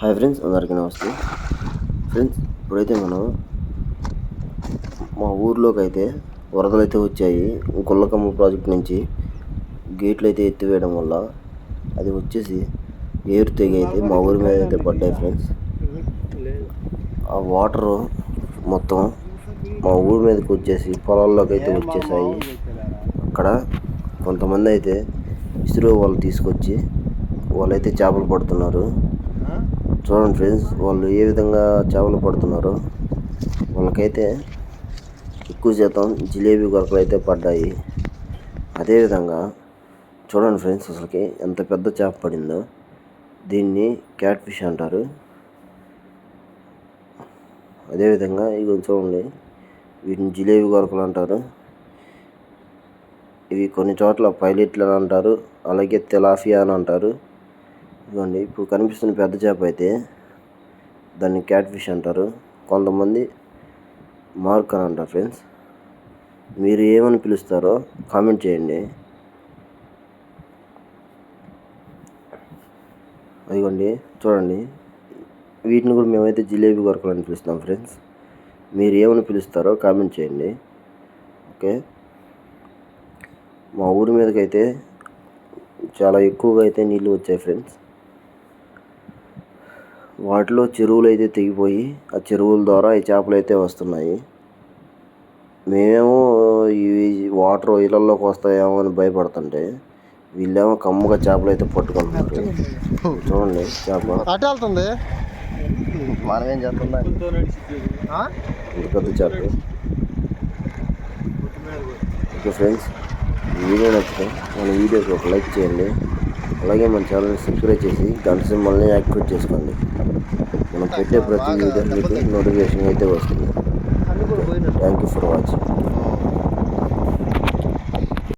Hi friends అందరికీ నమస్తే. Friends ఇప్పుడైతే మనం మా ఊర్లోకి అయితే వరదలు అయితే వచ్చాయి. గుల్లకమ్మ ప్రాజెక్ట్ నుంచి గేట్లు అయితే ఎత్తివేయడం వల్ల అది వచ్చేసి ఏరు తెగి అయితే మా ఊరి మీద అయితే పడ్డాయి ఫ్రెండ్స్ ఆ వాటర్ మొత్తం మా ఊరి మీదకి వచ్చేసి పొలాల్లోకి అయితే వచ్చేసాయి. అక్కడ కొంతమంది అయితే ఇసురు వాళ్ళు తీసుకొచ్చి వాళ్ళైతే చేపలు పడుతున్నారు. చూడండి ఫ్రెండ్స్ వాళ్ళు ఏ విధంగా చేపలు పడుతున్నారో వాళ్ళకైతే ఎక్కువ శాతం జిలేబీ కొరకలు అయితే పడ్డాయి. అదేవిధంగా చూడండి ఫ్రెండ్స్ అసలుకి ఎంత పెద్ద చేప పడిందో. దీన్ని క్యాట్ ఫిష్ అంటారు. అదేవిధంగా ఇవి చూడండి వీటిని జిలేబీ కొరకలు అంటారు. ఇవి కొన్ని చోట్ల పైలెట్లు అని అంటారు అలాగే తెలాఫియా అని అంటారు. ఇదిగోండి ఇప్పుడు కనిపిస్తున్న పెద్ద చేప అయితే దాన్ని క్యాట్ ఫిష్ అంటారు. కొంతమంది మార్క్ అని అంటారు ఫ్రెండ్స్. మీరు ఏమని పిలుస్తారో కామెంట్ చేయండి. అదిగోండి చూడండి. వీటిని కూడా మేమైతే జిలేబీ కొరకలు అని పిలుస్తాం ఫ్రెండ్స్. మీరు ఏమని పిలుస్తారో కామెంట్ చేయండి. ఓకే. మా ఊరి మీదకైతే చాలా ఎక్కువగా అయితే నీళ్ళు వచ్చాయి ఫ్రెండ్స్. వాటిలో చెరువులు అయితే తెగిపోయి ఆ చెరువుల ద్వారా ఈ చేపలు అయితే వస్తున్నాయి. మేమేమో ఇవి వాటర్ ఇళ్ళల్లోకి వస్తాయేమో అని భయపడుతుంటే వీళ్ళేమో కమ్మగా చేపలు అయితే పట్టుకుంటున్నారు చూడండి చేప. అటు వెళ్తుంది? మనం ఏం చేస్తుందా పెద్ద చేప. ఓకే ఫ్రెండ్స్ వీడియో నచ్చితే మన వీడియోకి ఒక లైక్ చేయండి. అలాగే మన ఛానల్ని సబ్స్క్రైబ్ చేసి గంట సింబల్ని యాక్టివేట్ చేసుకోండి. మనం పెట్టే ప్రతి వీడియో మీకు నోటిఫికేషన్ అయితే వస్తుంది. Thank you for watching